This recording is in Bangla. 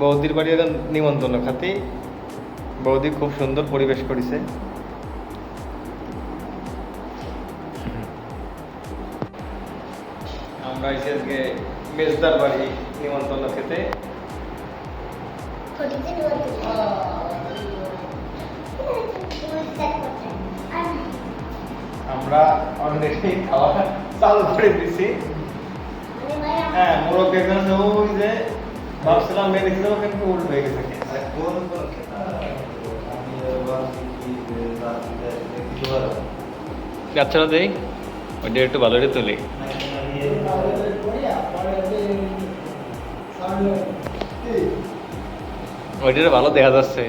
বৌদির বাড়ি এখন নিমন্ত্রণ খাতি। বৌদি খুব সুন্দর পরিবেশ করেছে। আমরা এসে আজকে মেজদার বাড়ি নিমন্ত্রণ খেতে আমরা অলরেডি খাওয়া চালু করে দিছি। হ্যাঁ মোরগ ওই যে ভাবছিলাম মেয়ে কিন্তু উল্টো হয়ে গেছে। বাচ্চারা দেই ওইটা একটু ভালো করে তুলি। ওইটা ভালো দেখা যাচ্ছে।